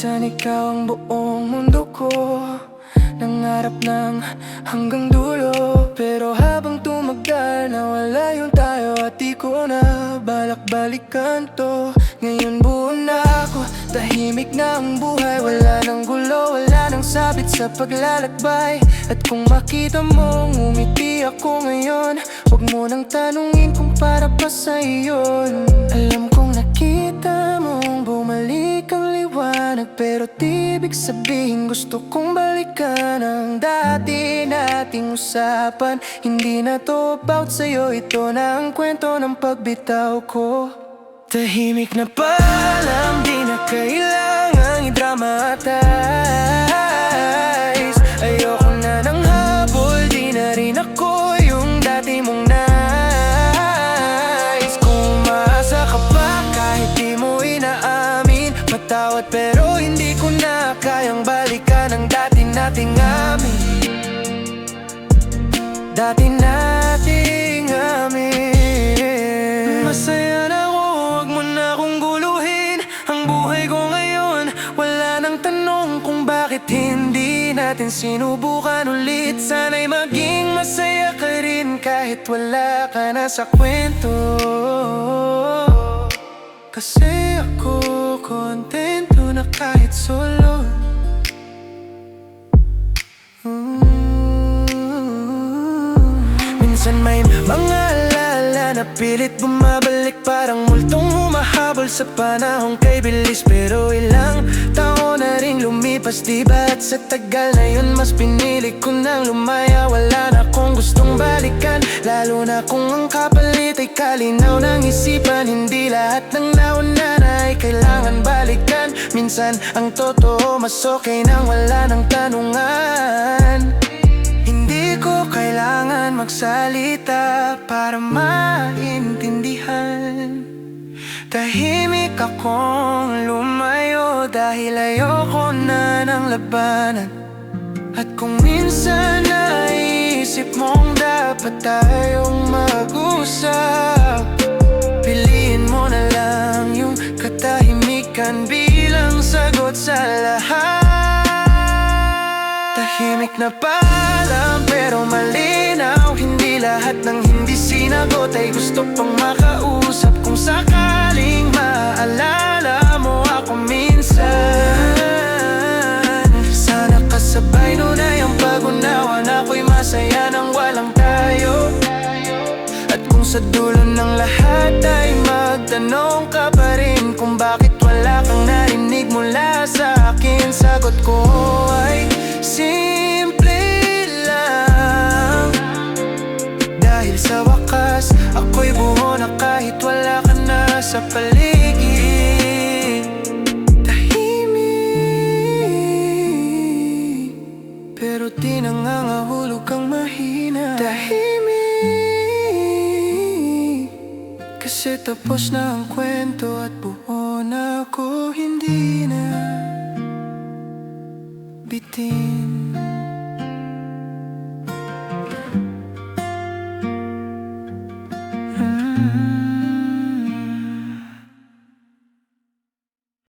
Minsan ikaw ang buong mundo ko. Nangarap ng hanggang dulo. Pero habang tumagal nawala yung tayo At di ko na balak balikan to. Ngayon buo na ako Tahimik na ang buhay. Wala nang gulo, wala nang sabit sa paglalakbay. At kung makita mo ngumiti ako ngayon. Huwag mo nang tanungin kung para pa sa iyon Alam kong nakita Pero di ibig sabihin gusto kong balikan Ang dati nating usapan. Hindi na to about sa'yo Ito na ang kwento ng pagbitaw ko. Tahimik na palam Di na kailangang i-dramatize hindi ko na kayang balikan Ang dati nating amin. Dati nating amin. Masaya na ako, huwag mo na akong guluhin. Ang buhay ko ngayon, wala nang tanong Kung bakit hindi natin sinubukan ulit. Sana'y maging masaya ka rin kahit wala ka na sa kwento. Kasi ako kontento na kahit solo. Minsan may mga alala na pilit bumabalik. Parang multong humahabol sa panahong kay bilis. Pero ilang taon na rin lumipas diba At sa tagal na yun mas pinili ko nang lumaya? Wala na akong gustong balikan Lalo na kung ang kapalit ay kalinaw ng isipan. Hindi lahat Minsan ang totoo mas okay nang wala ng tanungan. Hindi ko kailangan magsalita para maintindihan. Tahimik akong lumayo dahil ayoko na ng labanan. At kung minsan naisip mong dapat tayong bilang sagot sa lahat. Tahimik na palam pero malinaw Hindi lahat ng hindi sinagot ay gusto pang makausap. Kung sakaling maalala mo ako minsan Sana kasabay nun ay ang pag-unawa na ako'y masaya nang walang tayo. At kung sa dulo ng lahat ay magtanong ka pa rin Kung bakit wala kang narinig sa wakas. Ako'y buo na kahit wala ka na sa paligid. Tahimik Pero di nangangahulog kang mahina. Tahimik Kasi tapos na ang kwento at buhay